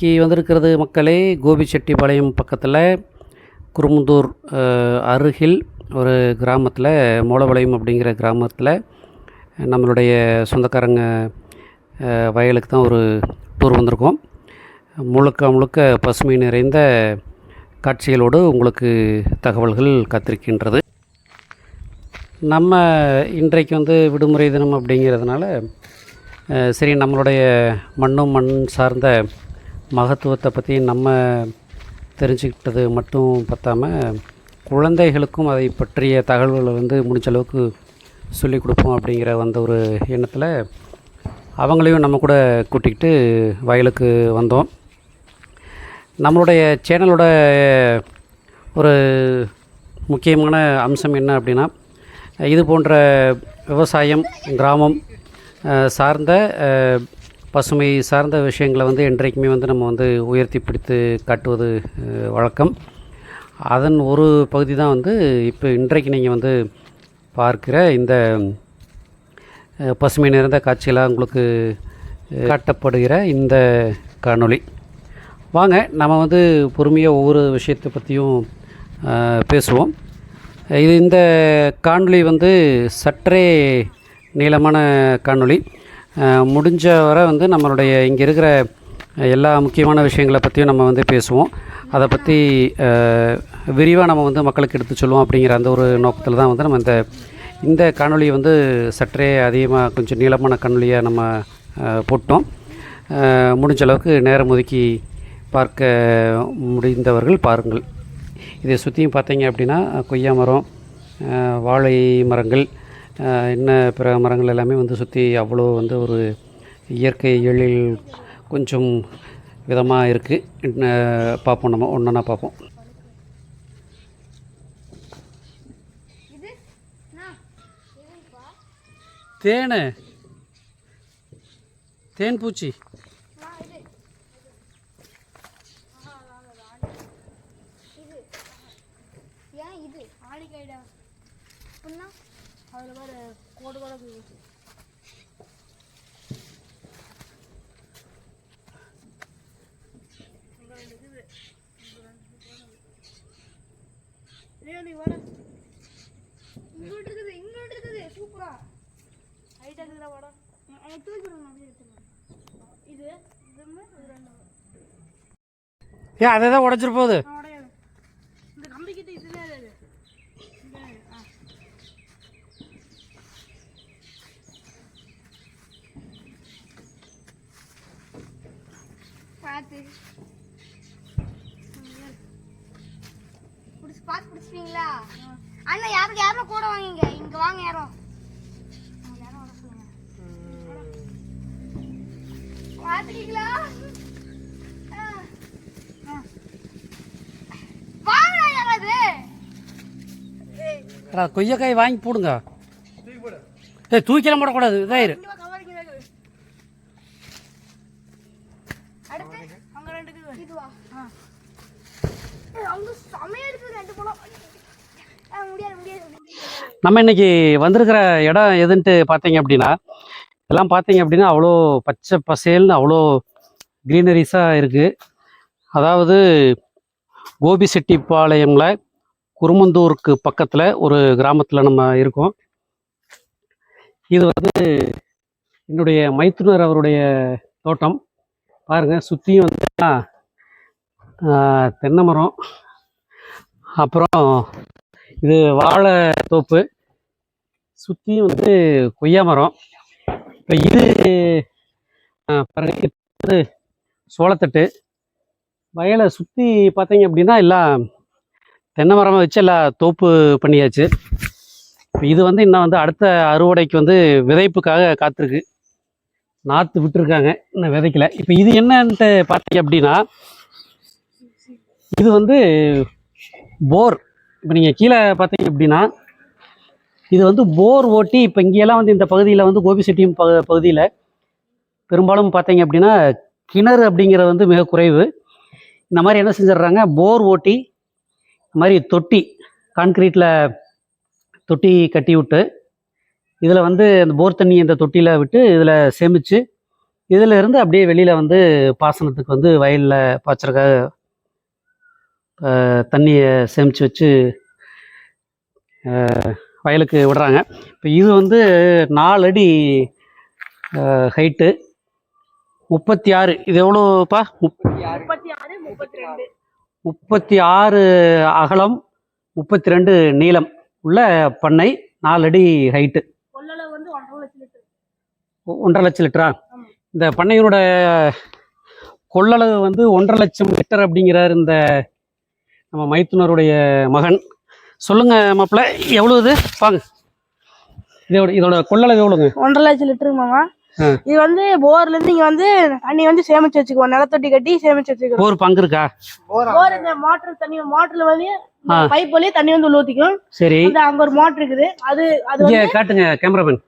இன்றைக்கி வந்திருக்கிறது மக்களே கோபிச்செட்டிப்பாளையம் பக்கத்தில் குருமுந்தூர் அருகில் ஒரு கிராமத்தில் மூலவளையம் அப்படிங்கிற கிராமத்தில் நம்மளுடைய சொந்தக்காரங்க வயலுக்கு தான் ஒரு டூர் வந்திருக்கோம். முழுக்க முழுக்க பசுமை நிறைந்த காட்சிகளோடு உங்களுக்கு தகவல்கள் காத்திருக்கின்றது. நம்ம இன்றைக்கு வந்து விடுமுறை தினம் அப்படிங்கிறதுனால சரி நம்மளுடைய மண்ணும் மண் சார்ந்த மகத்துவத்தை பற்றி நம்ம தெரிஞ்சுக்கிட்டது மட்டும் பத்தாமல் குழந்தைகளுக்கும் அதை பற்றிய தகவல்களை வந்து முடிஞ்ச அளவுக்கு சொல்லிக் கொடுப்போம் அப்படிங்கிற வந்த ஒரு எண்ணத்தில் அவங்களையும் நம்ம கூட கூட்டிக்கிட்டு வயலுக்கு வந்தோம். நம்மளுடைய சேனலோட ஒரு முக்கியமான அம்சம் என்ன அப்படின்னா இது போன்ற விவசாயம் கிராமம் சார்ந்த பசுமை சார்ந்த விஷயங்களை வந்து என்றைக்குமே வந்து நம்ம வந்து உயர்த்தி பிடித்து காட்டுவது வழக்கம். அதன் ஒரு பகுதி தான் வந்து இப்போ இன்றைக்கு நீங்கள் வந்து பார்க்கிற இந்த பசுமை நிறைந்த காட்சிகளாக உங்களுக்கு காட்டப்படுகிற இந்த காணொளி. வாங்க நம்ம வந்து பொறுமையாக ஒவ்வொரு விஷயத்தை பற்றியும் பேசுவோம். இது இந்த காணொளி வந்து சற்றே நீளமான காணொளி. முடிஞ்ச வரை வந்து நம்மளுடைய இங்கே இருக்கிற எல்லா முக்கியமான விஷயங்களை பற்றியும் நம்ம வந்து பேசுவோம். அதை பற்றி விரிவாக நம்ம வந்து மக்களுக்கு எடுத்து சொல்லுவோம் அப்படிங்கிற அந்த ஒரு நோக்கத்தில் தான் வந்து நம்ம இந்த இந்த காணொலியை வந்து சற்றே அதிகமாக கொஞ்சம் நீளமான காணொலியாக நம்ம போட்டோம். முடிஞ்ச அளவுக்கு நேரம் ஒதுக்கி பார்க்க முடிந்தவர்கள் பாருங்கள். இதை சுற்றியும் பார்த்தீங்க அப்படின்னா கொய்யா மரம் வாழை மரங்கள் என்ன இன்ன பிற மரங்கள் எல்லாமே வந்து சுற்றி அவ்வளோ வந்து ஒரு இயற்கை எழில் கொஞ்சம் விதமாக இருக்குது பார்ப்போம் நம்ம ஒன்றா பார்ப்போம். தேனு. தேன் பூச்சி ஏன் இது ஆளிக்கைடா அப்படின்னா அதில் வர கோடு கூட போயிடுச்சு இங்கோட்டு இருக்குது இங்கோட்டு இருக்குது. சூப்பரா. ஹைட்டாக இருக்குதா தூக்கி விடுங்க அப்படியே எடுத்துக்கலாம் இது இது ரெண்டு. ஏன் அதை தான் உடச்சிட்டு போகுது ஆ, உடையாது இந்த கம்பி கிட்ட இதுல இது இந்த ஆ பார்த்து பிடிச்சிட்டீங்களா அண்ணா யாரும் யாரும் கூட வாங்கிங்க. இங்க வாங்க யாரும். ஆ. வாங்க யாராவது கொய்யக்காய் வாங்கி போடுங்க. ஏய் தூக்கிலாம் போடக்கூடாது இதாயிரு இங்க வா, கவரிங்க இருக்கு. அடுத்து அங்க ரெண்டு இருக்குது இதுவா அங்க செமையா இருக்குது ரெண்டு பழம் ஆ, முடியாது முடியாது நம்ம இன்னைக்கு வந்திருக்கிற இடம் எதுன்ட்டு பார்த்தீங்க அப்படின்னா எல்லாம் பார்த்தீங்க அப்படின்னா அவ்வளோ பச்சை பசேல்னு அவ்வளோ க்ரீனரிஸாக இருக்குது அதாவது கோபிசெட்டிப்பாளையம்ல குருமந்தூருக்கு பக்கத்தில் ஒரு கிராமத்தில் நம்ம இருக்கோம். இது வந்து என்னுடைய மைத்துனர் அவருடைய தோட்டம். பாருங்கள் சுற்றியும் வந்து தென்னை மரம். அப்புறம் இது வாழை தோப்பு சுற்றியும் வந்து கொய்யா மரம். இப்போ இது ஆ, பாருங்க சோளத்தட்டு. வயலை சுற்றி பார்த்தீங்க அப்படின்னா எல்லாம் தென்னை மரமாக வச்சு எல்லாம் தோப்பு பண்ணியாச்சு. இப்போ இது வந்து இன்னும் வந்து அடுத்த அறுவடைக்கு வந்து விதைப்புக்காக காத்திருக்கு. நாற்று விட்டுருக்காங்க இன்னும் விதைக்கல. இப்போ இது என்னன்ட்டு பார்த்தீங்க அப்படின்னா இது வந்து போர். இப்போ நீங்கள் கீழே பார்த்தீங்க அப்படின்னா இது வந்து போர் ஓட்டி இப்போ இங்கேயெல்லாம் வந்து இந்த பகுதியில் வந்து கோபிசெட்டியம் ப பகுதியில் பெரும்பாலும் பார்த்தீங்க அப்படின்னா கிணறு அப்படிங்கிறது வந்து மிக குறைவு. இந்த மாதிரி என்ன செஞ்சிடுறாங்க? போர் ஓட்டி இந்த மாதிரி தொட்டி கான்கிரீட்டில் தொட்டி கட்டி விட்டு இதில் வந்து அந்த போர் தண்ணி இந்த தொட்டியில் விட்டு இதில் சேமித்து இதில் இருந்து அப்படியே வெளியில் வந்து பாசனத்துக்கு வந்து வயலில் பாய்ச்சறக்காக தண்ணியை சேமித்து வச்சு வயலுக்கு விடுறாங்க. இப்போ இது வந்து நாலு அடி ஹைட்டு முப்பத்தி ஆறு இது எவ்வளோப்பா? முப் முப்பத்தி ஆறு முப்பத்தி ஆறு அகலம் முப்பத்தி ரெண்டு நீளம் உள்ள பண்ணை நாலு அடி ஹைட்டு ஒன்றரை லட்சம் லிட்டர். ஒன்றரை லட்சம் லிட்டரா? ஆமா. இந்த பண்ணையினோட கொள்ளளவு வந்து ஒன்றரை லட்சம் லிட்டர் அப்படிங்கிறார் இந்த நம்ம மைத்துனருடைய மகன். சொல்லுங்க மாப்பிள்ள எவ்வளவு இது? வாங்க. இதோட இதோட கொள்ளளவு எவ்வளோங்க ஒன்றரை லட்சம் லிட்டருங்க மாமா. இது வந்து போர்ல இருந்து இங்க வந்து தண்ணி வந்து சேமிச்சு வச்சுக்குவோம். நிலத்தொட்டி கட்டி சேமிச்சு வச்சுக்கிறோம் போர் பங்கு இருக்கா? போர்? இந்த மோட்டர் தண்ணி மோட்டர்ல வந்து. பைப் வழியே தண்ணி வந்து உள்ள ஊத்திக்கும். சரி. அந்த அங்க ஒரு மோட்டர் இருக்குது. அது அது காட்டுங்க கேமராமேன்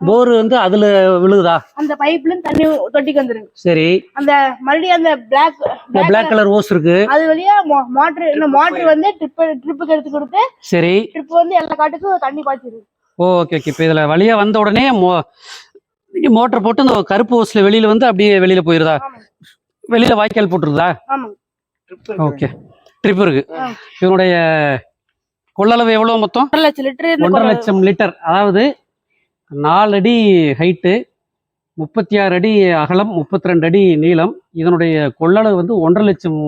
போர் வந்து அதுல விழுகுதா? அந்த பைப்ல தண்ணி தொட்டிக்கு வந்துருங்க சரி. அந்த மறுபடியும் அந்த பிளாக் பிளாக் கலர் ஓஸ் இருக்கு. அது வழியா மோட்டர் இந்த மோட்டர் வந்து ட்ரிப் ட்ரிப்புக்கு எடுத்து கொடுத்து சரி. ட்ரிப் வந்து எல்லா காட்டுக்கும் தண்ணி பாய்ச்சிருக்கு ஓகே ஓகே இப்போ இதில் வழியா வந்த உடனே மோ மோட்டர் போட்டு இந்த கருப்பு ஓஸில் வெளியில் வந்து அப்படியே வெளியில் போயிருதா? வெளியில் வாய்க்கால் போட்டுருதா? ஓகே ட்ரிப் இருக்கு. ஆ. இதனுடைய கொள்ளளவு எவ்வளோ மொத்தம்? ஒன்றரை லட்சம் லிட்டர் ஒன்றரை லட்சம் லிட்டர். அதாவது நாலு அடி ஹைட்டு முப்பத்தி ஆறு அடி அகலம் முப்பத்தி ரெண்டு அடி நீளம். இதனுடைய கொள்ளளவு வந்து ஒன்றரை லட்சம்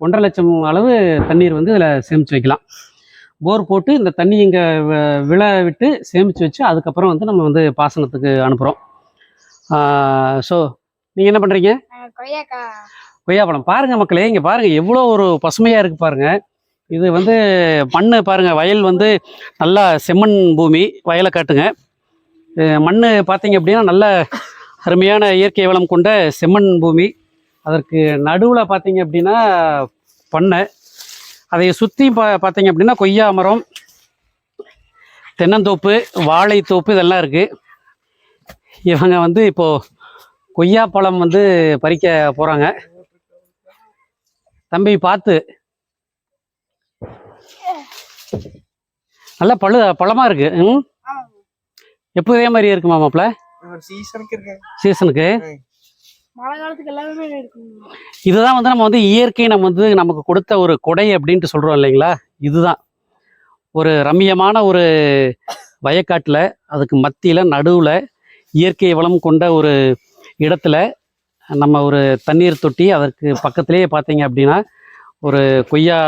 ஒன்றரை லட்சம் அளவு தண்ணீர் வந்து இதில் சேமித்து வைக்கலாம். போர் போட்டு இந்த தண்ணி இங்கே விழ விட்டு சேமித்து வச்சு அதுக்கப்புறம் வந்து நம்ம வந்து பாசனத்துக்கு அனுப்புகிறோம் ஸோ நீங்கள் என்ன பண்ணுறீங்க கொய்யாப்பழம். பாருங்க மக்களே இங்க பாருங்க எவ்வளோ ஒரு பசுமையா இருக்கு பாருங்க. இது வந்து மண் பாருங்க வயல் வந்து நல்லா செம்மண் பூமி வயலை காட்டுங்க. மண் பார்த்தீங்க அப்படின்னா நல்ல அருமையான இயற்கை வளம் கொண்ட செம்மண் பூமி. அதற்கு நடுவில் பார்த்தீங்க அப்படின்னா பண்ணை. அதை சுற்றி பா பார்த்தீங்க அப்படின்னா கொய்யா மரம் தென்னந்தோப்பு வாழைத்தோப்பு இதெல்லாம் இருக்குது இவங்க வந்து இப்போது கொய்யா பழம் வந்து பறிக்க போகிறாங்க தம்பி பார்த்து. நல்ல பழு பழமாக இருக்குது ம்? எப்போ இதே மாதிரி இருக்குமா மாப்பிள்ள சீசனுக்கு மழை காலத்துக்கு எல்லாமே இதுதான் வந்து நம்ம வந்து இயற்கை நம்ம வந்து நமக்கு கொடுத்த ஒரு கொடை அப்படின்ட்டு சொல்கிறோம் இல்லைங்களா? இதுதான். ஒரு ரம்மியமான ஒரு வயக்காட்டில் அதுக்கு மத்தியில் நடுவில் இயற்கை வளம் கொண்ட ஒரு இடத்துல நம்ம ஒரு தண்ணீர் தொட்டி அதற்கு பக்கத்திலேயே பார்த்தீங்க அப்படின்னா ஒரு கொய்யா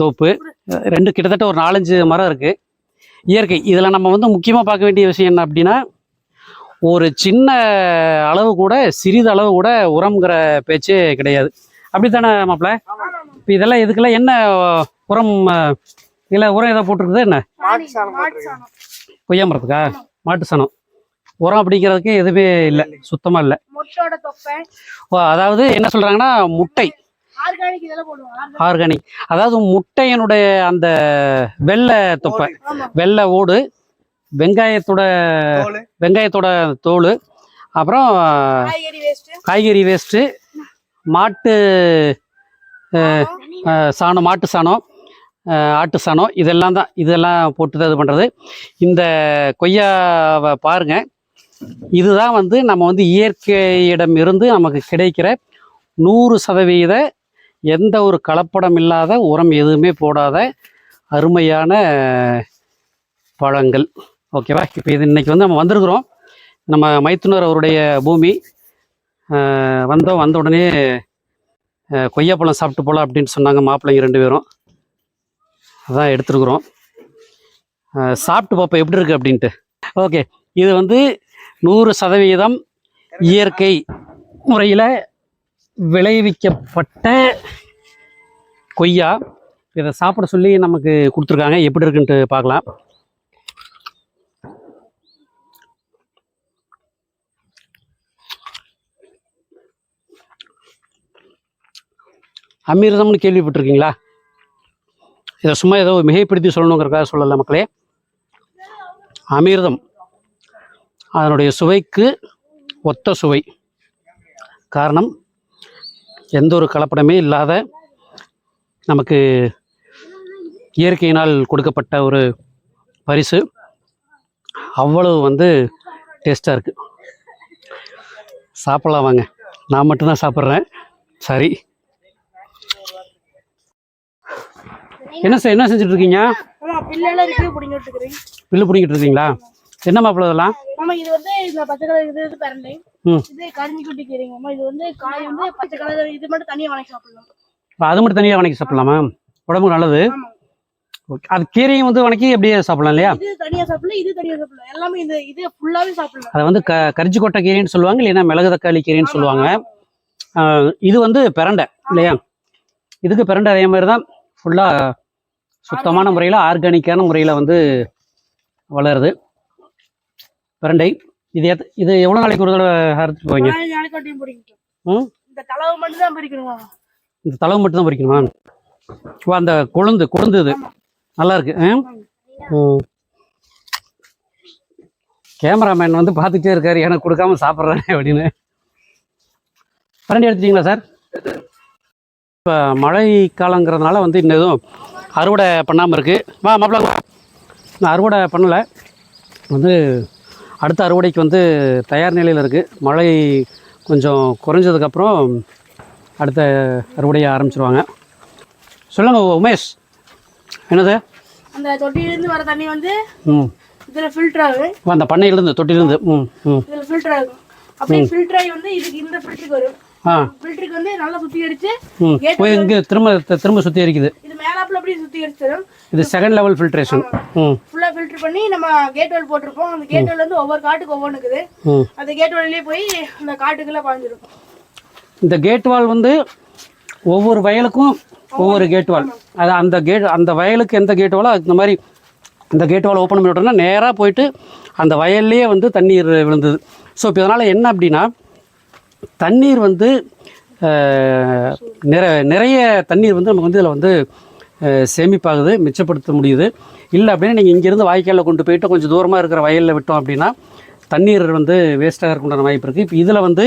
தோப்பு. ரெண்டு கிட்டத்தட்ட ஒரு நாலஞ்சு மரம் இருக்குது இயற்கை. இதில் நம்ம வந்து முக்கியமாக பார்க்க வேண்டிய விஷயம் என்ன அப்படின்னா ஒரு சின்ன அளவு கூட சிறிது அளவு கூட உரம்ங்கிற பேச்சே கிடையாது. அப்படித்தானே மாப்பிள்ள இப்போ இதெல்லாம் இதுக்கெல்லாம் என்ன உரம் இல்லை உரம் ஏதோ போட்டிருக்குது என்ன? சாணம் மாட்டு. சாணம் கொய்யா மரத்துக்கா? மாட்டு சாணம். உரம் அப்படிங்கிறதுக்கு எதுவுமே இல்லை. சுத்தமாக இல்லை. ஓ அதாவது என்ன சொல்கிறாங்கன்னா முட்டை. ஆர்கானிக் இதெல்லாம் போடுவோம் ஆர்கானிக். அதாவது முட்டையனுடைய அந்த வெள்ளை தொப்பை வெள்ளை ஓடு வெங்காயத்தோட. வெங்காயத்தோட தோல் அப்புறம் காய்கறி வேஸ்ட் காய்கறி வேஸ்ட்டு மாட்டு சாணம் மாட்டு சாணம் ஆட்டு சாணம் இதெல்லாம் தான் இதெல்லாம் போட்டு தான் இது பண்ணுறது இந்த கொய்யாவை பாருங்கள் இதுதான் வந்து நம்ம வந்து இயற்கையிடம் இருந்து நமக்கு கிடைக்கிற நூறு சதவீத எந்த ஒரு கலப்படம் இல்லாத உரம் எதுவுமே போடாத அருமையான பழங்கள். ஓகேவா? இப்போ இது இன்னைக்கு வந்து நம்ம வந்திருக்கிறோம். நம்ம மைத்துனர் அவருடைய பூமி வந்தோம் வந்த உடனே கொய்யாப்பழம் சாப்பிட்டு போகலாம் அப்படின்னு சொன்னாங்க மாப்பிள்ளைங்க ரெண்டு பேரும். அதான் எடுத்துருக்குறோம். சாப்பிட்டு பார்ப்போம் எப்படி இருக்குது அப்படின்ட்டு. ஓகே இது வந்து நூறு சதவீதம் இயற்கை முறையில் விளைவிக்கப்பட்ட கொய்யா. இதை சாப்பிட சொல்லி நமக்கு கொடுத்துருக்காங்க. எப்படி இருக்குன்ட்டு பார்க்கலாம். அமிர்தம்னு கேள்விப்பட்டிருக்கீங்களா? இதை சும்மா ஏதோ மிகைப்படுத்தி சொல்லணுங்கிறக்காக சொல்லலை மக்களே. அமிர்தம். அதனுடைய சுவைக்கு ஒத்த சுவை. காரணம் எந்த ஒரு கலப்படமே இல்லாத நமக்கு இயற்கையினால் கொடுக்கப்பட்ட ஒரு பரிசு. அவ்வளவு வந்து டேஸ்ட்டாக இருக்குது சாப்பிட்லாம் வாங்க. நான் மட்டும்தான் சாப்பிட்றேன். சரி. என்ன சார் என்ன செஞ்சுட்டு இருக்கீங்க பிடிங்கிட்டு பில்லு பிடிங்கிட்டு இருக்கீங்களா? என்ன மாப்பிள்ள இதெல்லாம்? இது இந்த கரிஞ்சி குட்டி கீரைங்க. அம்மா இது வந்து காய் வந்து பச்சை கலர் இது மட்டும் தனியா வணக்கி சாப்பிடலாம். அது மட்டும் தனியாக வணக்கி சாப்பிடலாமா? உடம்புக்கு நல்லது. அது கீரையும் வந்து வணக்கி அப்படியே சாப்பிடலாம் இல்லையா? இது தனியா சாப்பிடலாம் இது தனியா சாப்பிடலாம். எல்லாமே இது இது ஃபுல்லாவே சாப்பிடலாம். அதை வந்து க கரிச்சி கொட்டை கீரைன்னு சொல்லுவாங்க இல்லைன்னா மிளகு தக்காளி கீரைன்னு சொல்லுவாங்க. இது வந்து பிரண்டை இல்லையா? இதுக்கு பிரண்டை அதே மாதிரி தான் ஃபுல்லாக சுத்தமான முறையில் ஆர்கானிக்கான முறையில் வந்து வளருது. பிரண்டை. இது எத் இது எவ்வளோ நாளைக்கு ஒரு தடவை அறுத்துட்டு போவீங்க ம்? இந்த தலவை மட்டும் தான் பிரிக்கணுமா இந்த தளவு மட்டும் தான் பறிக்கணுமா? ஓ அந்த கொழுந்து கொழுந்து இது. நல்லா இருக்கு? ம் கேமராமேன் வந்து பார்த்துட்டே இருக்காரு. எனக்கு கொடுக்காம சாப்பிட்றேன் அப்படின்னு. பிரண்டி எடுத்துட்டீங்களா சார்? இப்போ மழை காலங்கிறதுனால வந்து இன்னும் எதுவும் அறுவடை பண்ணாமல் இருக்குது வா மாப்பிள வா. இன்னும் அறுவடை பண்ணலை. வந்து அடுத்த அறுவடைக்கு வந்து தயார் நிலையில் இருக்குது மழை கொஞ்சம் குறைஞ்சதுக்கப்புறம் அடுத்த அறுவடையை ஆரம்பிச்சிருவாங்க. சொல்லுங்கள் உமேஷ் என்னது? அந்த தொட்டியிலிருந்து வர தண்ணி வந்து ம். இதுல ஃபில்டர் ஆகும். அந்த பண்ணையிலேருந்து தொட்டிலேருந்து ம் ம். இதுல ஃபில்டர் ஆகும். அப்படியே ஃபில்டர் ஆகி வந்து இதுக்கு இந்த ஃபில்டருக்கு வரும். ஆ. ஃபில்டருக்கு வந்து நல்லா சுத்தி அடிச்சு ம் போய் இங்கே திரும்ப திரும்ப சுற்றி இருக்குது இது மேலாப்புல அப்படியே சுத்தி அடிச்சிடும் இது செகண்ட் லெவல் ஃபில்ட்ரேஷன் ஃபுல்லா ஃபில்டர் பண்ணி நம்ம கேட் வால் போட்டிருப்போம். அந்த கேட் வால் வந்து ஒவ்வொரு காட்டுக்கு ஒவ்வொன்று இருக்குது. ம். அந்த கேட் வால்லே போய் அந்த காட்டுக்குள்ள பாய்ஞ்சிடும் இந்த கேட் வால் வந்து ஒவ்வொரு வயலுக்கும் ஒவ்வொரு கேட் வால் அது அந்த கேட் அந்த வயலுக்கு எந்த கேட் வாலோ அந்த மாதிரி அந்த கேட் வால் ஓப்பன் பண்ணி விட்டோம்னா நேராக போயிட்டு அந்த வயல்லையே வந்து தண்ணீர் விழுந்தது. ஸோ இப்போ இதனால் என்ன அப்படின்னா தண்ணீர் வந்து நிற நிறைய தண்ணீர் வந்து நமக்கு வந்து இதில் வந்து சேமிப்பாகுது மிச்சப்படுத்த முடியுது. இல்லை அப்படின்னா நீங்கள் இங்கேருந்து வாய்க்காலில் கொண்டு போயிட்டு கொஞ்சம் தூரமாக இருக்கிற வயலில் விட்டோம் அப்படின்னா தண்ணீர் வந்து வேஸ்ட்டாக இருக்குண்டான வாய்ப்பு இருக்குது இப்போ இதில் வந்து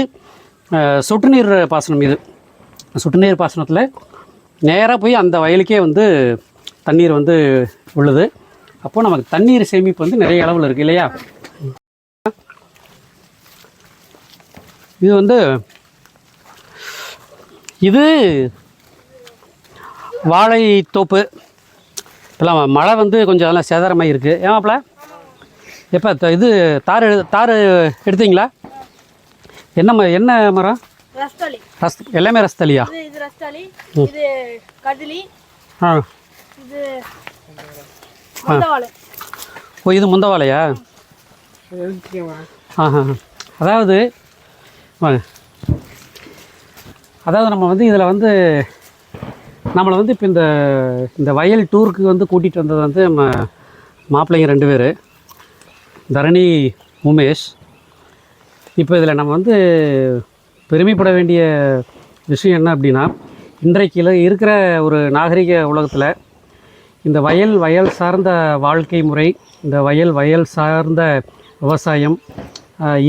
சொட்டு நீர் பாசனம் இது. சொட்டு நீர் பாசனத்தில் நேராக போய் அந்த வயலுக்கே வந்து தண்ணீர் வந்து உள்ளது. அப்போது நமக்கு தண்ணீர் சேமிப்பு வந்து நிறைய அளவில் இருக்குது இல்லையா? இது வந்து இது வாழை தோப்பு இப்போலாம் மழை வந்து கொஞ்சம் அதெல்லாம் சேதாரமாக இருக்குது ஏமாப்ல எப்போ இது தார் எடு- தார் எடுத்தீங்களா? என்ன ம என்ன மரம்? ரஸ் எல்லாமே ரஸ்தலியா ஆ. ஓ இது முந்தவாலையா ஆஹா. அதாவது வாங்க அதாவது நம்ம வந்து இதில் வந்து நம்மளை வந்து இப்போ இந்த இந்த வயல் டூருக்கு வந்து கூட்டிகிட்டு வந்தது வந்து நம்ம மாப்பிள்ளைங்க ரெண்டு பேர். தரணி உமேஷ். இப்போ இதில் நம்ம வந்து பெருமைப்பட வேண்டிய விஷயம் என்ன அப்படின்னா இன்றைக்கு இருக்கிற ஒரு நாகரிக உலகத்தில் இந்த வயல் வயல் சார்ந்த வாழ்க்கை முறை இந்த வயல் வயல் சார்ந்த விவசாயம்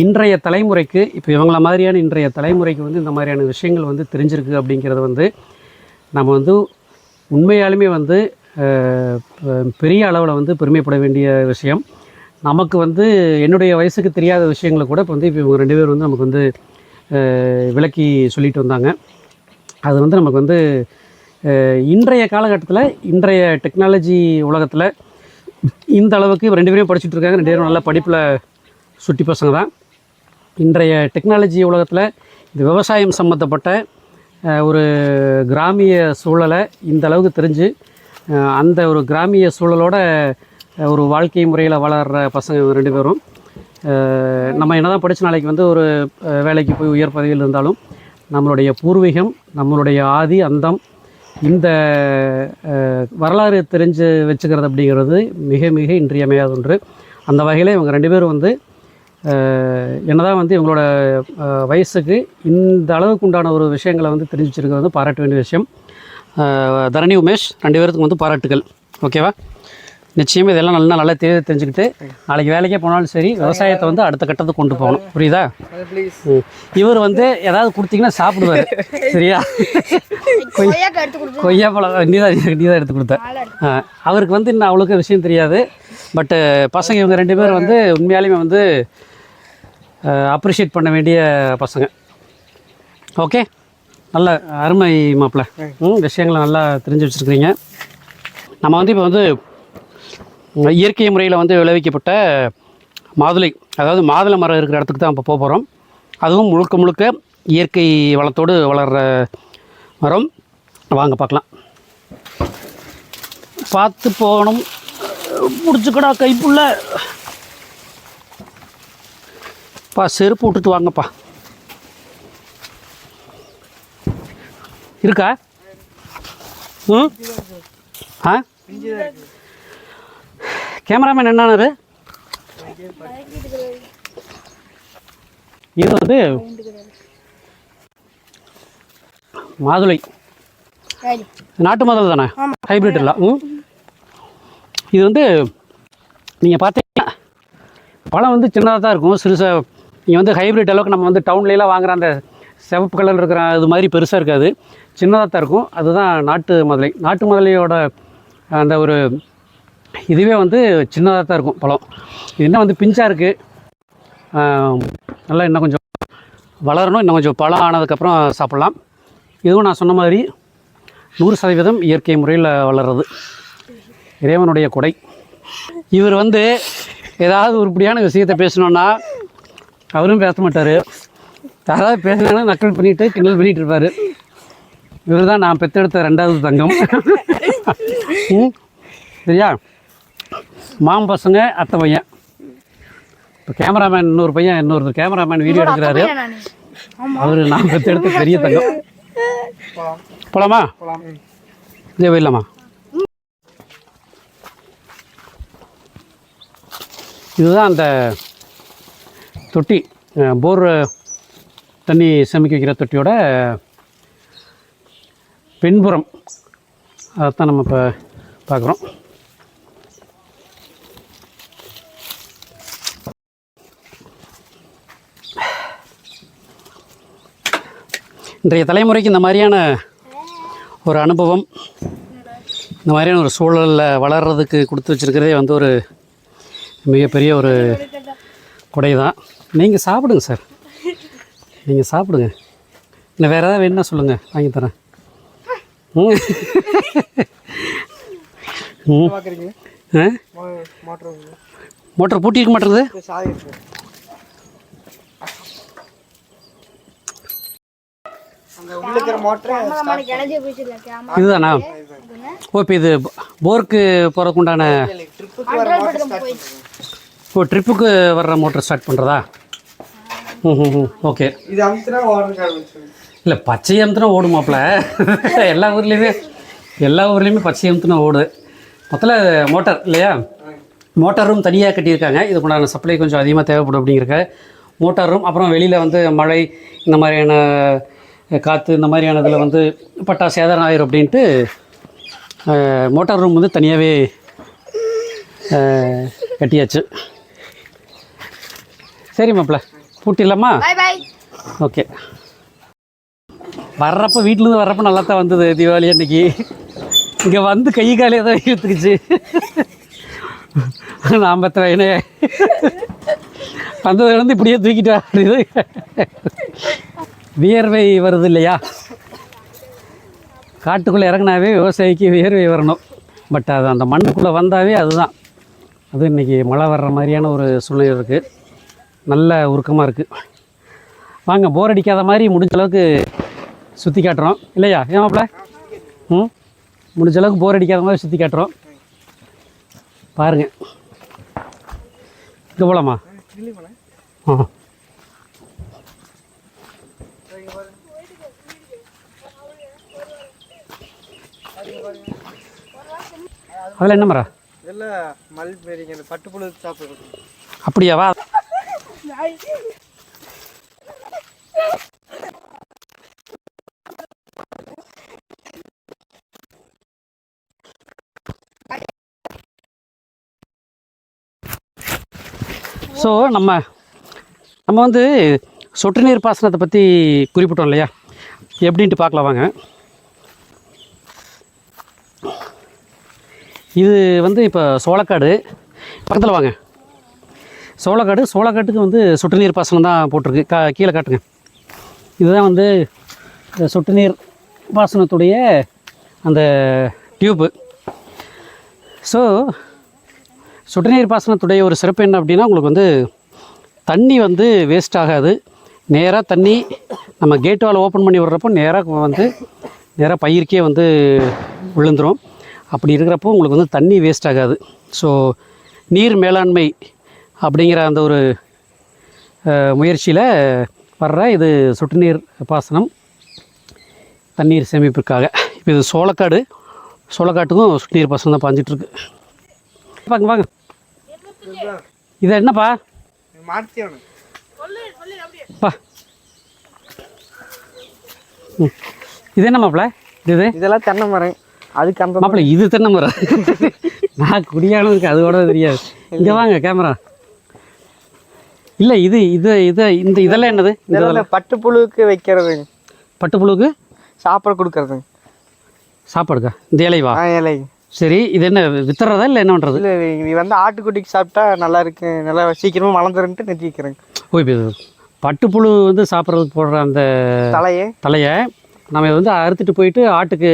இன்றைய தலைமுறைக்கு இப்போ இவங்கள மாதிரியான இன்றைய தலைமுறைக்கு வந்து இந்த மாதிரியான விஷயங்கள் வந்து தெரிஞ்சிருக்கு அப்படிங்கிறது வந்து நம்ம வந்து உண்மையாலுமே வந்து பெரிய அளவில் வந்து பெருமைப்பட வேண்டிய விஷயம். நமக்கு வந்து என்னுடைய வயசுக்கு தெரியாத விஷயங்களை கூட இப்போ வந்து இப்போ இவங்க ரெண்டு பேர் வந்து நமக்கு வந்து விளக்கி சொல்லிட்டு வந்தாங்க. அது வந்து நமக்கு வந்து இன்றைய காலகட்டத்தில் இன்றைய டெக்னாலஜி உலகத்தில் இந்த அளவுக்கு ரெண்டு பேரும் படிச்சுட்டு இருக்காங்க. ரெண்டு பேரும் நல்ல படிப்பில் சுட்டி பசங்க தான். இன்றைய டெக்னாலஜி உலகத்தில் இந்த விவசாயம் சம்மந்தப்பட்ட ஒரு கிராமிய சூழலை இந்த அளவுக்கு தெரிஞ்சு அந்த ஒரு கிராமிய சூழலோட ஒரு வாழ்க்கை முறையில் வளர்கிற பசங்க ரெண்டு பேரும். நம்ம என்ன தான் படித்த நாளைக்கு வந்து ஒரு வேலைக்கு போய் உயர் பதவியில் இருந்தாலும் நம்மளுடைய பூர்வீகம் நம்மளுடைய ஆதி அந்தம் இந்த வரலாறு தெரிஞ்சு வச்சுக்கிறது அப்படிங்கிறது மிக மிக இன்றியமையாத ஒன்று. அந்த வகையில் இவங்க ரெண்டு பேரும் வந்து என்னதான் வந்து இவங்களோட வயசுக்கு இந்த அளவுக்கு உண்டான ஒரு விஷயங்களை வந்து தெரிஞ்சு வச்சிருக்கிறது வந்து பாராட்ட வேண்டிய விஷயம். தரணி உமேஷ் ரெண்டு பேர்த்துக்கு வந்து பாராட்டுகள் ஓகேவா? நிச்சயம் இதெல்லாம் நல்லா நல்லா தெரிய தெரிஞ்சுக்கிட்டு நாளைக்கு வேலைக்கே போனாலும் சரி விவசாயத்தை வந்து அடுத்த கட்டத்துக்கு கொண்டு போகணும். புரியுதா. இவர் வந்து ஏதாவது கொடுத்தீங்கன்னா சாப்பிடுவார். சரியா? கொய்யா பழம் நீ தான் நீ தான் எடுத்து கொடுத்த. அவருக்கு வந்து இன்னும் அவ்வளோக்கு விஷயம் தெரியாது. பட்டு பசங்க இவங்க ரெண்டு பேரும் வந்து உண்மையாலுமே வந்து அப்ரிஷியேட் பண்ண வேண்டிய பசங்க. ஓகே நல்ல அருமை மாப்பிள்ள. ம் விஷயங்களை நல்லா தெரிஞ்சு வச்சுருக்கிறீங்க. நம்ம வந்து இப்போ வந்து இயற்கை முறையில் வந்து விளைவிக்கப்பட்ட மாதுளை அதாவது மாதுளை மரம் இருக்கிற இடத்துக்கு தான் இப்போ போக போகிறோம் அதுவும் முழுக்க முழுக்க இயற்கை வளத்தோடு வளர்கிற மரம். வாங்க பார்க்கலாம். பார்த்து போகணும். பிடிச்சிக்கடா கைப்புள்ள. பா செருப்பு விட்டுட்டு வாங்கப்பா. இருக்கா? ம்? ஆ? கேமராமேன் என்னானாரு இது வந்து மாதுளை. நாட்டு மாதுளை தானே? ஹைப்ரிட் இல்லை. ம்? இது வந்து நீங்கள் பார்த்தீங்கன்னா பழம் வந்து சின்னதாக தான் இருக்கும். சிறுசாக இங்கே வந்து ஹைப்ரிட் அளவுக்கு நம்ம வந்து டவுன்லலாம் வாங்குற அந்த சிவப்பு கலர் இருக்கிற அது மாதிரி பெருசாக இருக்காது. சின்னதாக தான் இருக்கும். அதுதான் நாட்டு முதலை நாட்டு மாதுளையோட அந்த ஒரு இதுவே வந்து சின்னதாக தான் இருக்கும் பழம். இது என்ன வந்து பிஞ்சாக இருக்குது நல்லா இன்னும் கொஞ்சம் வளரணும். இன்னும் கொஞ்சம் பழம் ஆனதுக்கப்புறம் சாப்பிட்லாம். இதுவும் நான் சொன்ன மாதிரி நூறு சதவீதம் இயற்கை முறையில் வளர்றது. இறைவனுடைய கொடை. இவர் வந்து ஏதாவது உருப்படியான விஷயத்தை பேசணுன்னா அவரும் பேச மாட்டார் யாராவது பேசினாலும் நக்கல் பண்ணிட்டு கிண்டல் பண்ணிட்டு இருப்பார். இவர் தான் நான் பெற்றெடுத்த ரெண்டாவது தங்கம். சரியா? மாம் பசங்க அத்தை பையன். இப்போ கேமராமேன் இன்னொரு பையன் இன்னொரு கேமராமேன் வீடியோ எடுக்கிறாரு. அவர் நான் பெற்றெடுத்த பெரிய தங்கம். போலாம்? இதே போயிடலாமா? இதுதான் அந்த தொட்டி போர் தண்ணி சேமிக்க வைக்கிற தொட்டியோட பின்புறம். அதைத்தான் நம்ம இப்போ பார்க்குறோம். இன்றைய தலைமுறைக்கு இந்த மாதிரியான ஒரு அனுபவம் இந்த மாதிரியான ஒரு சூழலில் வளர்கிறதுக்கு கொடுத்து வச்சுருக்கிறதே வந்து ஒரு மிகப்பெரிய ஒரு கொடை தான் நீங்கள் சாப்பிடுங்க சார். நீங்கள் சாப்பிடுங்க. இல்லை வேறு ஏதாவது வேணும்னா சொல்லுங்கள் வாங்கி தரேன். ம். ம். பார்க்குறீங்க ஆ? மோட்டர் மோட்டர் பூட்டி இருக்க மாட்டேங்குது இதுதானா? ஓ இப்போ இது போருக்கு போகிறதுக்கு ஓ ட்ரிப்புக்கு வர்ற மோட்டர் ஸ்டார்ட் பண்ணுறதா ம் ம் ம் ஓகே இது அமுத்துனா இல்லை பச்சை அமுத்துனா ஓடுமாப்ல. எல்லா ஊர்லேயுமே எல்லா ஊர்லேயுமே பச்சை அமுத்துனா ஓடு. மொத்தத்தில் மோட்டார் இல்லையா? மோட்டாரும் தனியாக கட்டியிருக்காங்க. இதுக்கு உண்டான சப்ளை கொஞ்சம் அதிகமாக தேவைப்படும் அப்படிங்கிறக்க மோட்டாரும் அப்புறம் வெளியில் வந்து மழை இந்த மாதிரியான காற்று இந்த மாதிரியான இதில் வந்து பட்டா சேதாரம் ஆயிரும் அப்படின்ட்டு மோட்டார் ரூம் வந்து தனியாகவே கட்டியாச்சு. சரி மாப்பிள்ள பூட்டிடலாமா? ஓகே வர்றப்ப வீட்டிலேருந்து வர்றப்ப நல்லா தான் வந்தது தீபாவளி அன்னைக்கு. இங்கே வந்து கை காலே தான் இழுத்துக்குச்சு. நான் பத்த வயனே வந்ததுலேருந்து இப்படியே தூக்கிட்டு வருது வியர்வை வருது இல்லையா? காட்டுக்குள்ளே இறங்குனாவே விவசாயிக்கு வியர்வை வரணும். பட் அது அந்த மண்ணுக்குள்ளே வந்தாவே அதுதான். அது இன்றைக்கி மழை வர்ற மாதிரியான ஒரு சூழ்நிலை இருக்குது நல்ல உருக்கமாக இருக்குது வாங்க போர் அடிக்காத மாதிரி முடிஞ்ச அளவுக்கு சுற்றி காட்டுறோம். இல்லையா? ஏன் மாப்பிள? ம்? முடிஞ்ச அளவுக்கு போர் அடிக்காத மாதிரி சுற்றி காட்டுறோம். பாருங்க. இங்கே போகலாமா ஆ. அதில் என்ன மரம்? இதெல்லாம் மல்பெரிங்க பட்டுப்புழு சாப்பிடுறது. அப்படியாவா ஸோ நம்ம நம்ம வந்து சொட்டு நீர் பாசனத்தை பற்றி குறிப்பிட்டோம் இல்லையா? எப்படின்ட்டு பார்க்கலாம் வாங்க. இது வந்து இப்போ சோளக்காடு. பக்கத்தில் வாங்க. சோளக்காடு சோளக்காட்டுக்கு வந்து சொட்டு நீர் பாசனம் தான் போட்டிருக்கு. கா கீழே காட்டுங்க. இதுதான் வந்து சொட்டு நீர் பாசனத்துடைய அந்த டியூப்பு. ஸோ சொட்டு நீர் பாசனத்துடைய ஒரு சிறப்பு என்ன அப்படின்னா உங்களுக்கு வந்து தண்ணி வந்து வேஸ்ட் ஆகாது. நேராக தண்ணி நம்ம கேட் வால் ஓப்பன் பண்ணி விடுறப்போ நேராக வந்து நேராக பயிருக்கே வந்து விழுந்துரும். அப்படி இருக்கிறப்போ உங்களுக்கு வந்து தண்ணி வேஸ்ட் ஆகாது. ஸோ நீர் மேலாண்மை அப்படிங்கிற அந்த ஒரு முயற்சியில் வர்ற இது சொட்டு நீர் பாசனம் தண்ணீர் சேமிப்புக்காக இப்போ இது சோளக்காடு. சோளக்காட்டுக்கும் சொட்டு நீர் பாசனம் தான் பாஞ்சிட்ருக்கு வாங்க வாங்க. இது என்னப்பா? பா. இது என்ன மாப்பிள்ள இது இதெல்லாம் தென்னை மரம். அதுக்கு அந்த மாப்பிள்ள இது தென்னை மரம். நான் குடியானதுக்கு அது கூட தெரியாது. இங்கே வாங்க கேமரா. இல்லை இது இது இது இந்த இதெல்லாம் என்னது? இதெல்லாம் இந்த பட்டுப்புழுவுக்கு வைக்கிறதுங்க பட்டுப்புழுக்கு சாப்பிட கொடுக்கறதுங்க சாப்பாடுக்கா? இந்த இலைவா? இலை. சரி இது என்ன வித்துறதா இல்லை என்ன பண்ணுறது இல்லை இது வந்து ஆட்டுக்குட்டிக்கு சாப்பிட்டா நல்லா இருக்கு. நல்லா சீக்கிரமாக வளர்ந்துருன்ட்டு நிறுத்தி வைக்கிறேங்க ஓ இப்போ பட்டுப்புழு வந்து சாப்பிட்றதுக்கு போடுற அந்த தலையே. தலையை நம்ம இதை வந்து அறுத்துட்டு போயிட்டு ஆட்டுக்கு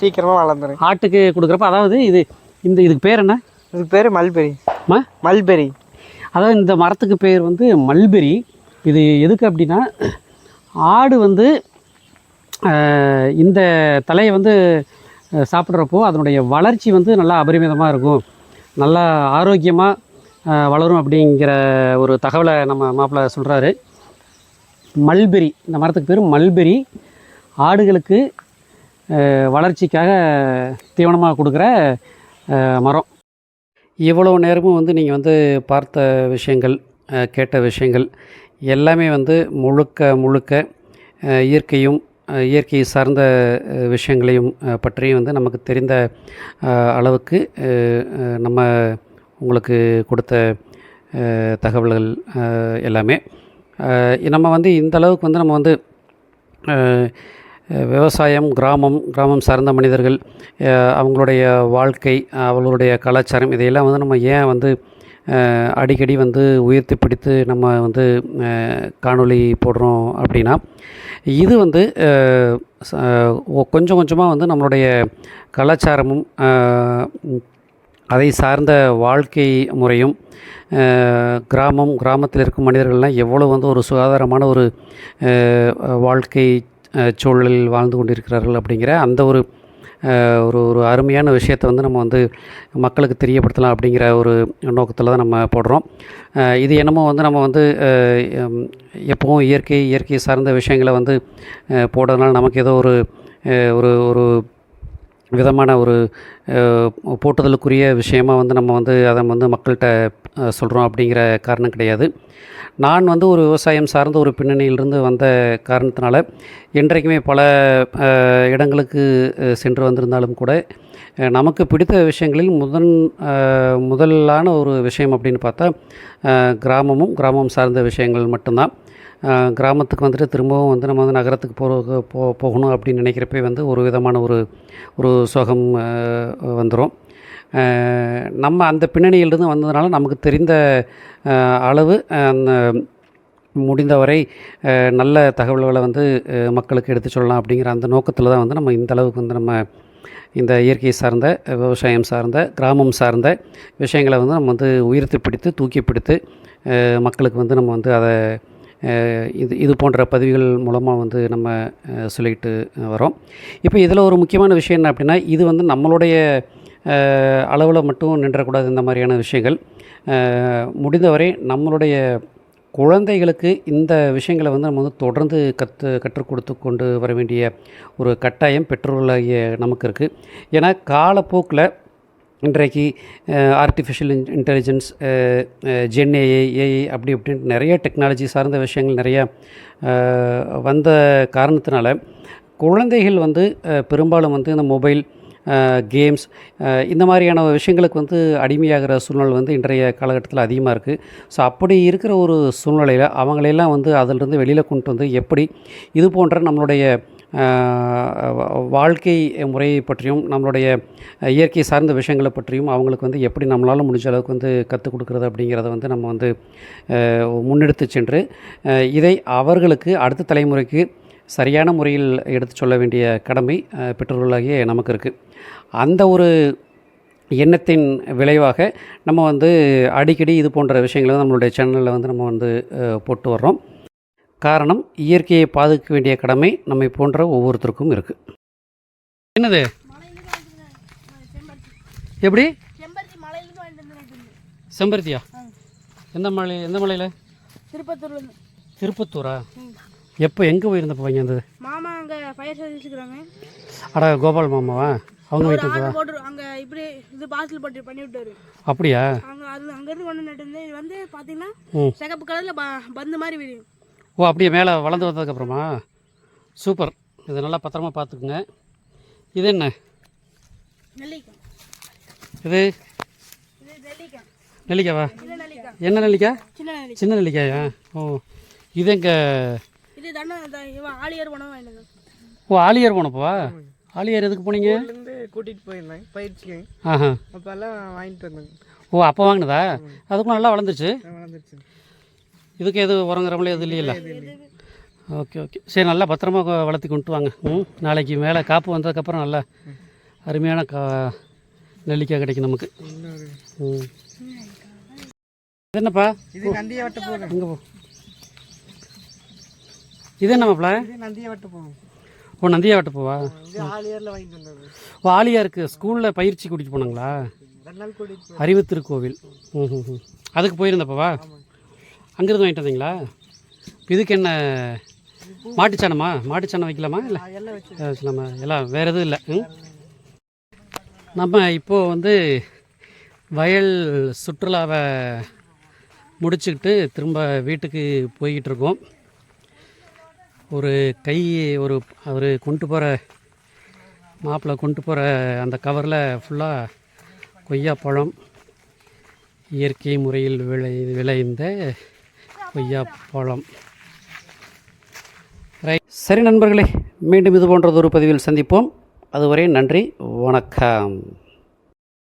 சீக்கிரமாக வளர்ந்துரும். ஆட்டுக்கு கொடுக்குறப்ப அதாவது இது இந்த இதுக்கு பேர் என்ன? இதுக்கு பேர் மல்பெரி. மா? மல்பெரி. அதாவது இந்த மரத்துக்கு பேர் வந்து மல்பெரி. இது எதுக்கு அப்படின்னா ஆடு வந்து இந்த தலையை வந்து சாப்பிட்றப்போ அதனுடைய வளர்ச்சி வந்து நல்லா அபரிமிதமாக இருக்கும். நல்லா ஆரோக்கியமாக வளரும் அப்படிங்கிற ஒரு தகவலை நம்ம மாப்பிள்ளை சொல்கிறாரு மல்பெரி இந்த மரத்துக்கு பேர் மல்பெரி. ஆடுகளுக்கு வளர்ச்சிக்காக தீவனமாக கொடுக்குற மரம். இவ்வளோ நேரமும் வந்து நீங்கள் வந்து பார்த்த விஷயங்கள் கேட்ட விஷயங்கள் எல்லாமே வந்து முழுக்க முழுக்க இயற்கையும் இயற்கை சார்ந்த விஷயங்களையும் பற்றியும் வந்து நமக்கு தெரிந்த அளவுக்கு நம்ம உங்களுக்கு கொடுத்த தகவல்கள் எல்லாமே. நம்ம வந்து இந்த அளவுக்கு வந்து நம்ம வந்து விவசாயம் கிராமம் கிராமம் சார்ந்த மனிதர்கள் அவங்களுடைய வாழ்க்கை அவர்களுடைய கலாச்சாரம் இதையெல்லாம் வந்து நம்ம ஏன் வந்து அடிக்கடி வந்து உயர்த்தி பிடித்து நம்ம வந்து காணொளி போடுறோம் அப்படின்னா இது வந்து கொஞ்சம் கொஞ்சமாக வந்து நம்மளுடைய கலாச்சாரமும் அதை சார்ந்த வாழ்க்கை முறையும் கிராமம் கிராமத்தில் இருக்கும் மனிதர்கள்லாம் எவ்வளோ வந்து ஒரு சுகாதாரமான ஒரு வாழ்க்கை சூழலில் வாழ்ந்து கொண்டிருக்கிறார்கள் அப்படிங்கிற அந்த ஒரு ஒரு ஒரு அருமையான விஷயத்தை வந்து நம்ம வந்து மக்களுக்கு தெரியப்படுத்தலாம் அப்படிங்கிற ஒரு நோக்கத்தில் தான் நம்ம போடுறோம். இது என்னமோ வந்து நம்ம வந்து எப்பவும் இயற்கை இயற்கை சார்ந்த விஷயங்களை வந்து போடுறதுனால நமக்கு ஏதோ ஒரு ஒரு ஒரு விதமான ஒரு போட்டுதலுக்குரிய விஷயமாக வந்து நம்ம வந்து அதை வந்து மக்கள்கிட்ட சொல்கிறோம் அப்படிங்கிற காரணம் கிடையாது. நான் வந்து ஒரு விவசாயம் சார்ந்த ஒரு பின்னணியிலிருந்து வந்த காரணத்தினால என்றைக்குமே பல இடங்களுக்கு சென்று வந்திருந்தாலும் கூட நமக்கு பிடித்த விஷயங்களில் முதன் முதலான ஒரு விஷயம் அப்படின்னு பார்த்தா கிராமமும் கிராமம் சார்ந்த விஷயங்கள் மட்டும்தான். கிராமத்துக்கு வந்துட்டு திரும்பவும் வந்து நம்ம வந்து நகரத்துக்கு போக போ போகணும் அப்படின்னு நினைக்கிறப்பே வந்து ஒரு விதமான ஒரு ஒரு சோகம் வந்துடும் நம்ம அந்த பின்னணியிலிருந்து வந்ததுனால நமக்கு தெரிந்த அளவு அந்த முடிந்தவரை நல்ல தகவல்களை வந்து மக்களுக்கு எடுத்து சொல்லலாம் அப்படிங்கிற அந்த நோக்கத்தில் தான் வந்து நம்ம இந்த அளவுக்கு வந்து நம்ம இந்த இயற்கை சார்ந்த விவசாயம் சார்ந்த கிராமம் சார்ந்த விஷயங்களை வந்து நம்ம வந்து உயர்த்தி பிடித்து தூக்கி பிடித்து மக்களுக்கு வந்து நம்ம வந்து அதை இது இது போன்ற பதிவுகள் மூலமாக வந்து நம்ம அஹ், சொல்லிக்கிட்டு வரோம். இப்போ இதில் ஒரு முக்கியமான விஷயம் என்ன அப்படின்னா இது வந்து நம்மளுடைய அளவில் மட்டும் நின்றக்கூடாது இந்த மாதிரியான விஷயங்கள். முடிந்தவரை நம்மளுடைய குழந்தைகளுக்கு இந்த விஷயங்களை வந்து நம்ம வந்து தொடர்ந்து கற்று கற்றுக் கொடுத்து கொண்டு வர வேண்டிய ஒரு கட்டாயம் பெற்றோர்களாகிய நமக்கு இருக்குது ஏன்னா காலப்போக்கில் இன்றைக்கு ஆர்டிஃபிஷியல் இன்டெலிஜென்ஸ் ஜென்ஏஏ ஏஐ அப்படி இப்படின்ட்டு நிறைய டெக்னாலஜி சார்ந்த விஷயங்கள் நிறையா வந்த காரணத்தினால குழந்தைகள் வந்து பெரும்பாலும் வந்து இந்த மொபைல் கேம்ஸ் இந்த மாதிரியான விஷயங்களுக்கு வந்து அடிமையாகிற சூழ்நிலை வந்து இன்றைய காலகட்டத்தில் அதிகமாக இருக்குது ஸோ அப்படி இருக்கிற ஒரு சூழ்நிலையில் அவங்களையெல்லாம் வந்து அதிலிருந்து வெளியில் கொண்டு வந்து எப்படி இது போன்ற நம்மளுடைய வாழ்க்கை முறையை பற்றியும் நம்மளுடைய இயற்கை சார்ந்த விஷயங்களை பற்றியும் அவங்களுக்கு வந்து எப்படி நம்மளால் முடிஞ்ச அளவுக்கு வந்து கற்றுக் கொடுக்குறது அப்படிங்கிறத வந்து நம்ம வந்து முன்னெடுத்து சென்று இதை அவர்களுக்கு அடுத்த தலைமுறைக்கு சரியான முறையில் எடுத்து சொல்ல வேண்டிய கடமை பெற்றோர்களாகிய நமக்கு இருக்குது அந்த ஒரு எண்ணத்தின் விளைவாக நம்ம வந்து அடிக்கடி இது போன்ற விஷயங்களை நம்மளுடைய சேனலில் வந்து நம்ம வந்து போட்டு வர்றோம். காரணம் இயற்கையை பாதுகாக்க வேண்டிய கடமை நம்மை போன்ற ஒவ்வொருத்தருக்கும் இருக்குது என்னது? எப்படி? செம்பருத்தியா? எந்த மலை எந்த மலையில்? திருப்பத்தூர்லேருந்து திருப்பத்தூரா? எப்போ எங்கே போயிருந்தப்போ வாங்கியிருந்தது மாமா அங்கே ஃபயர் சர்வீஸ் இருக்கிறாங்க அட கோபால் மாமாவா? அவங்க வீட்டுக்கு போட்டு அங்கே இப்படி இது பார்சல் போட்டு பண்ணி விட்டாரு. அப்படியா? அங்கே அது அங்கேருந்து கொண்டு நட்டு வந்து பார்த்தீங்கன்னா சிகப்பு கலரில் பந்து மாதிரி விரியும். ஓ அப்படியே மேலே வளர்ந்து வந்ததுக்கப்புறமா? சூப்பர். இதை நல்லா பத்திரமா பார்த்துக்குங்க. இது என்ன? இது? நெல்லிக்காவா? என்ன நெல்லிக்காய் சின்ன நெல்லிக்காய். சின்ன நெல்லிக்காயா? ஓ இது எங்கே? வந்தான். ஓ ஆலியார் போனப்போவா ஆலியார் எதுக்கு போனீங்க? இருந்து கூட்டிகிட்டு போயிருந்தேன் பயிற்சிக்கு. ஆஹா. அப்போ எல்லாம் வாங்கிட்டு வந்தாங்க ஓ அப்போ வாங்கினதா? அதுக்கும் நல்லா வளர்ந்துச்சு வளர்ந்துருச்சு. இதுக்கு எது உரங்குறவங்களே எது இல்லையில ஓகே ஓகே. சரி நல்லா பத்திரமா வளர்த்தி கொண்டு வாங்க. ம்? நாளைக்கு மேலே காப்பு வந்ததுக்கப்புறம் நல்லா அருமையான கா நெல்லிக்காய் கிடைக்கும் நமக்கு. ம். என்னப்பா? இது நந்தியை வெட்ட போகிறேன் இங்கே போ. இது என்ன மாப்பிள இது நந்தியை வெட்ட ஓ நந்தியா வட்ட போவா ஓ ஆலியா இருக்குது ஸ்கூலில் பயிற்சி கூட்டிகிட்டு போனாங்களா? அறிவு திருக்கோவில் ம் ம் அதுக்கு போயிருந்தப்பவா? அங்கேருந்து வாங்கிட்டு வந்தீங்களா? இதுக்கு என்ன மாட்டுச்சாணமா மாட்டுச்சாணம் வைக்கலாமா இல்லை? வச்சுலாமா எல்லாம் வேறு எதுவும் இல்லை. ம்? நம்ம இப்போது வந்து வயல் சுற்றுலாவை முடிச்சுக்கிட்டு திரும்ப வீட்டுக்கு போய்கிட்டு இருக்கோம். ஒரு கை ஒரு அவர் கொண்டு போகிற மாப்பிள்ளை கொண்டு போகிற அந்த கவரில் ஃபுல்லாக கொய்யாப்பழம் இயற்கை முறையில் விளை விளைந்த கொய்யாப்பழம் ரைட் சரி நண்பர்களே மீண்டும் இது போன்றதொரு பதிவில் சந்திப்போம். அதுவரை நன்றி வணக்கம்.